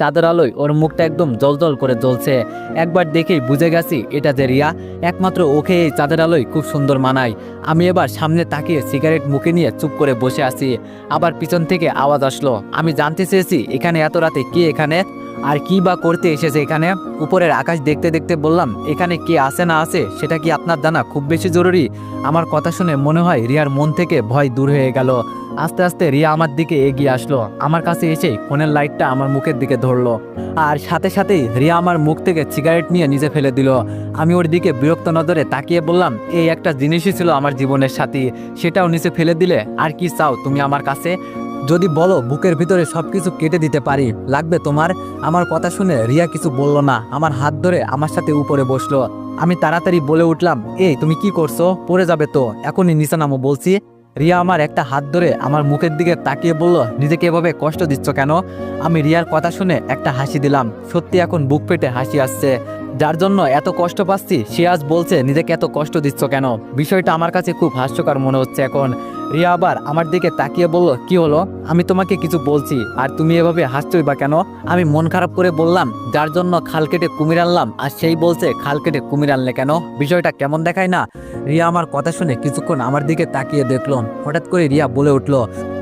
চাঁদের আলোয় ওর মুখটা একদম জলজল করে জ্বলছে। একবার দেখেই বুঝে গেছি, এটা যে রিয়া। একমাত্র ওকে এই চাঁদের আলোয় খুব সুন্দর মানায়। আমি এবার সামনে তাকিয়ে সিগারেট মুখে নিয়ে চুপ করে বসে আছি। আবার পিছন থেকে আওয়াজ আসলো, আমি জানতে চেয়েছি এখানে এত রাতে কে এখানে? আর কি বা করতে এসেছে এখানে? উপরের আকাশ দেখতে দেখতে বললাম, এখানে কে আছে না আছে, সেটা কি আপনার জানা খুব বেশি জরুরি? আমার কথা শুনে মনে হয় রিয়ার মন থেকে ভয় দূর হয়ে গেল। আস্তে আস্তে রিয়া আমার দিকে এগিয়ে আসলো। আমার কাছে এসে ফোনের লাইটটা আমার মুখের দিকে ধরলো। আর সাথে সাথেই রিয়া আমার মুখ থেকে সিগারেট নিয়ে নিজে ফেলে দিল। আমি ওর দিকে বিরক্ত নজরে তাকিয়ে বললাম, এই একটা জিনিসই ছিল আমার জীবনের সাথী, সেটাও নিচে ফেলে দিলে আর কি চাও তুমি আমার কাছে? যদি বলো বুকের ভিতরে সবকিছু কেটে দিতে পারি, লাগবে তোমার? আমার কথা শুনে রিয়া কিছু বলল না। আমার হাত ধরে আমার সাথে উপরে বসল। আমি তাড়াতাড়ি বলে উঠলাম, এই তুমি কি করছ? পড়ে যাবে তো, এখনই নিচে নামো বলছি। রিয়া আমার একটা হাত ধরে আমার মুখের দিকে তাকিয়ে বলল, নিজেকে এভাবে কষ্ট দিচ্ছ কেন? আমি রিয়ার কথা শুনে একটা হাসি দিলাম। সত্যি এখন বুক পেটে হাসি আসছে। যার জন্য এত কষ্ট পাচ্ছি, সে আজ বলছে, নিজেকে এত কষ্ট দিচ্ছ কেন? বিষয়টা আমার কাছে খুব হাস্যকর মনে হচ্ছে এখন। রিয়া আবার আমার দিকে তাকিয়ে বলল, কি হলো? আমি তোমাকে কিছু বলছি, আর তুমি এভাবে হাসছই বা কেন? আমি মন খারাপ করে বললাম, যার জন্য খাল কেটে কুমির আনলাম, আর সেই বলছে খাল কেটে কুমির আনলে কেন? বিষয়টা কেমন দেখায় না? রিয়া আমার কথা শুনে কিছুক্ষণ আমার দিকে তাকিয়ে দেখল। হঠাৎ করে রিয়া বলে উঠল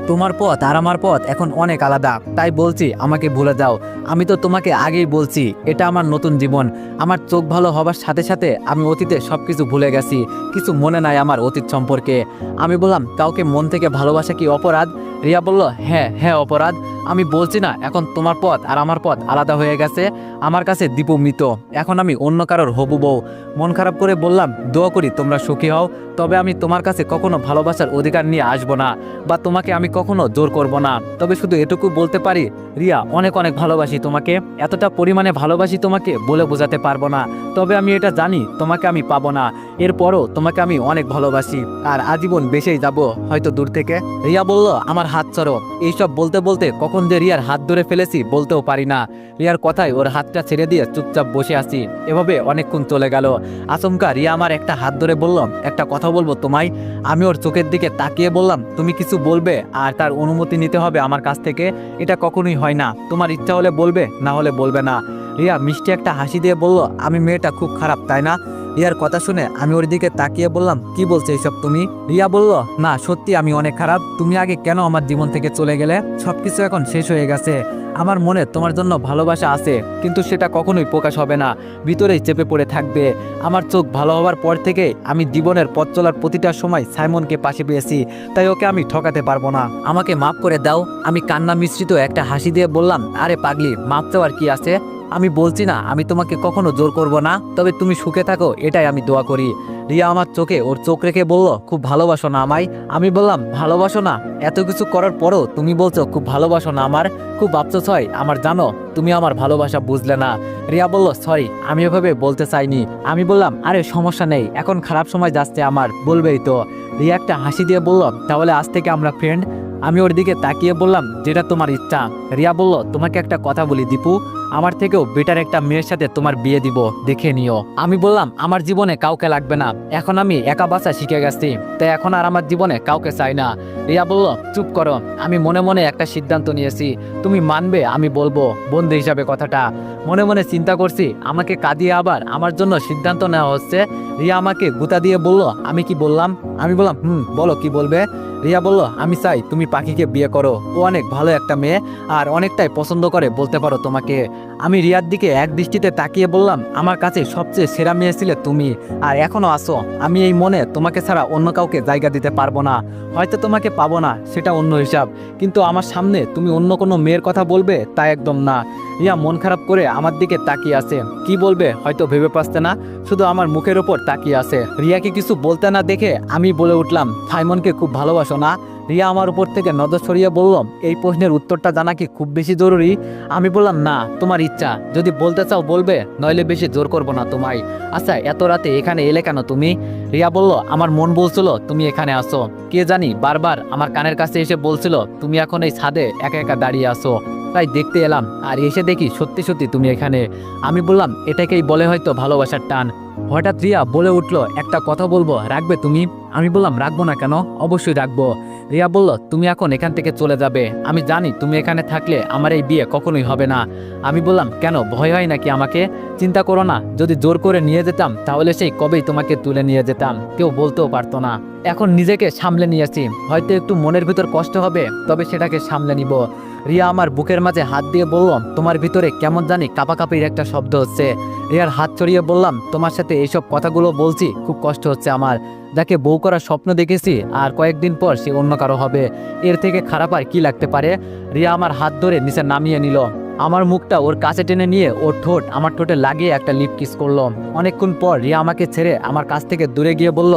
তোমার পথ আর আমার পথ এখন অনেক আলাদা। তাই বলছি, আমাকে ভুলে যাও। আমি তো তোমাকে আগেই বলছি, এটা আমার নতুন জীবন। আমার চোখ ভালো হবার সাথে সাথে আমি অতীতে সব কিছু ভুলে গেছি। কিছু মনে নাই আমার অতীত সম্পর্কে। আমি বললাম, কাউকে মন থেকে ভালোবাসা কি অপরাধ? রিয়া বলল হ্যাঁ হ্যাঁ অপরাধ। আমি বলছি না, এখন তোমার পথ আর আমার পথ আলাদা হয়ে গেছে। আমার কাছে দীপু মৃত। এখন আমি অন্য কারোর হবু বউ। মন খারাপ করে বললাম, দোয়া করি তোমরা সুখী হও। তবে আমি তোমার কাছে কখনো ভালোবাসার অধিকার নিয়ে আসব না বা তোমাকে আমি কখনো জোর করব না। তবে শুধু এটুকু বলতে পারি, রিয়া, অনেক অনেক ভালোবাসি তোমাকে। এতটা পরিমাণে ভালোবাসি তোমাকে বলে বোঝাতে পারব না। তবে আমি এটা জানি, তোমাকে আমি পাবো না। এরপরও তোমাকে আমি অনেক ভালোবাসি। আর আজীবন বেসেই যাব, হয়তো দূর থেকে। রিয়া বলল, আমার হাত চড়ো এইসব বলতে বলতে কখন যে রিয়ার হাত ধরে ফেলেছি বলতেও পারি না। রিয়ার কথায় ওর হাতটা ছেড়ে দিয়ে চুপচাপ বসে আছি। এভাবে অনেকক্ষণ চলে গেল। আচমকা রিয়া আমার একটা হাত ধরে বলল, একটা কথা বলব তোমায়। আমি ওর চোখের দিকে তাকিয়ে বললাম, তুমি কিছু বলবে আর তার অনুমতি নিতে হবে আমার কাছ থেকে? এটা কখনোই হয় না। তোমার ইচ্ছা হলে বলবে, না হলে বলবে না। রিয়া মিষ্টি একটা হাসি দিয়ে বলল, আমি মেয়েটা খুব খারাপ, তাই না? রিয়ার কথা শুনে আমি ওর দিকে তাকিয়ে বললাম, কি বলছো এইসব তুমি? রিয়া বলল, না, সত্যি আমি অনেক খারাপ। তুমি আগে কেন আমার জীবন থেকে চলে গেলে? সবকিছু এখন শেষ হয়ে গেছে। আমার মনে তোমার জন্য ভালোবাসা আছে, কিন্তু সেটা কখনোই প্রকাশ হবে না। ভিতরেই চেপে পড়ে থাকবে। আমার চোখ ভালো হওয়ার পর থেকে আমি জীবনের পথ চলার প্রতিটা সময় সাইমনকে পাশে পেয়েছি, তাই ওকে আমি ঠকাতে পারব না। আমাকে মাফ করে দাও। আমি কান্না মিশ্রিত একটা হাসি দিয়ে বললাম, আরে পাগলি মাফ চাওয়ার কি আছে? আমি বলছি না, আমি তোমাকে কখনো জোর করব না, তবে তুমি সুখে থাকো, এটাই আমি দোয়া করি। রিয়া আমার চোখে, ওর চোখ রেখে বলল, খুব ভালোবাসো না আমায়। আমি বললাম, ভালোবাসো না, এত কিছু করার পরও তুমি বলছো, খুব ভালোবাসো না আমার। খুব আফসোস হয়, আমার জানো, তুমি আমার ভালোবাসা বুঝলে না। রিয়া বলল, সরি, আমি এভাবে বলতে চাইনি। আমি বললাম, আরে, সমস্যা নেই, এখন খারাপ সময় যাচ্ছে আমার। বলবেই তো। রিয়া একটা হাসি দিয়ে বলল, তাহলে আজ থেকে আমরা ফ্রেন্ড আমি ওর দিকে তাকিয়ে বললাম, যেটা তোমার ইচ্ছা। রিয়া বলল, তোমাকে একটা কথা বলি দীপু। আমার থেকেও বেটার একটা মেয়ের সাথে তোমার বিয়ে দিব, দেখে নিও। আমি বললাম, আমার জীবনে কাউকে লাগবে না। এখন আমি একা বাসা শিখে গেছি, তাই এখন আর আমার জীবনে কাউকে চাই না। রিয়া বলল, চুপ করো। আমি মনে মনে একটা সিদ্ধান্ত নিয়েছি। তুমি মানবে, আমি বলব। বন্ধু হিসাবে কথাটা। মনে মনে চিন্তা করছি, আমাকে কাঁদিয়ে আবার আমার জন্য সিদ্ধান্ত নেওয়া হচ্ছে। রিয়া আমাকে গুতা দিয়ে বলল, আমি কি বললাম? আমি বললাম, হুম, বলো কি বলবে? রিয়া বলল, আমি চাই তুমি পাখিকে বিয়ে করো। ও অনেক ভালো একটা মেয়ে আর অনেকটাই পছন্দ করে বলতে পারো তোমাকে। আমি রিয়ার দিকে এক দৃষ্টিতে তাকিয়ে বললাম, আমার কাছে সবচেয়ে সেরা মেয়ে ছিলে তুমি। আর এখনও আসো। আমি এই মনে তোমাকে ছাড়া অন্য কাউকে জায়গা দিতে পারব না। হয়তো তোমাকে পাবো না, সেটা অন্য হিসাব। কিন্তু আমার সামনে তুমি অন্য কোনো মেয়ের কথা বলবে তা একদম না। রিয়া মন খারাপ করে আমার দিকে তাকিয়ে আছে। কি বলবে? হয়তো ভেবে পাচ্ছে না। শুধু আমার মুখের ওপর তাকিয়ে আছে। রিয়াকে কিছু বলতে না দেখে আমি বলে উঠলাম, সাইমনকে খুব ভালোবাসো না? রিয়া আমার উপর থেকে নজর সরিয়ে বলল, এই প্রশ্নের উত্তরটা জানা কি খুব বেশি জরুরি? আমি বললাম, না, তোমার ইচ্ছা। যদি বলতে চাও বলবে, নইলে বেশি জোর করব না তোমায়। আচ্ছা এত রাতে এখানে এলে কেন তুমি? রিয়া বলল, আমার মন বলছিল তুমি এখানে আসো। কে জানি বারবার আমার কানের কাছে এসে বলছিল, তুমি এখন এই ছাদে একা একা দাঁড়িয়ে আসো তাই দেখতে এলাম আর এসে দেখি সত্যি সত্যি তুমি এখানে। আমি বললাম, এটাকেই বলে হয়তো ভালোবাসার টান। হঠাৎ রিয়া বলে উঠল, একটা কথা বলব, রাখবে তুমি? আমি বললাম, রাখব না কেন? অবশ্যই রাখব। রিয়া বলল, তুমি এখন এখান থেকে চলে যাবে। আমি জানি তুমি এখানে থাকলে আমার এই বিয়ে কখনোই হবে না। আমি বললাম, কেন, ভয় হয় নাকি আমাকে? চিন্তা করো না, যদি জোর করে নিয়ে যেতাম, তাহলে সেই কবেই তোমাকে তুলে নিয়ে যেতাম। কেউ বলতেও পারতো না। এখন নিজেকে সামলে নিয়েছি হয়তো একটু মনের ভিতর কষ্ট হবে, তবে সেটাকে সামলে নিব। রিয়া আমার বুকের মাঝে হাত দিয়ে বললাম, তোমার ভিতরে কেমন জানি কাপাকাপির একটা শব্দ হচ্ছে। রিয়ার হাত ছড়িয়ে বললাম, তোমার সাথে এইসব কথাগুলো বলছি, খুব কষ্ট হচ্ছে আমার। যাকে বউ করার স্বপ্ন দেখেছি, আর কয়েকদিন পর সে অন্য কারও হবে। এর থেকে খারাপ আর কি লাগতে পারে? রিয়া আমার হাত ধরে নিচে নামিয়ে নিল। আমার মুখটা ওর কাছে টেনে নিয়ে ওর ঠোঁট, আমার ঠোঁটে লাগিয়ে একটা লিপ কিস করল অনেকক্ষণ পর রিয়া আমাকে ছেড়ে আমার কাছ থেকে দূরে গিয়ে বলল,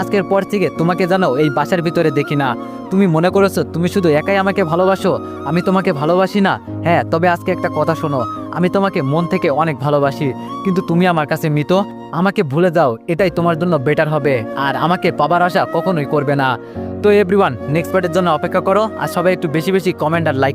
আজকের পর থেকে তোমাকে জানো এই বাসার ভিতরে দেখি না। তুমি মনে করেছ তুমি শুধু একাই আমাকে ভালোবাসো? আমি তোমাকে ভালোবাসি না? হ্যাঁ তবে আজকে একটা কথা শোনো। আমি তোমাকে মন থেকে অনেক ভালোবাসি, কিন্তু তুমি আমার কাছে মৃত? আমাকে ভুলে যাও, এটাই তোমার জন্য বেটার হবে। আর আমাকে পাবার আশা কখনোই করবে না। তো এভরিওয়ান নেক্সট পার্টের জন্য অপেক্ষা করো, আর সবাই একটু বেশি বেশি কমেন্ট আর লাইক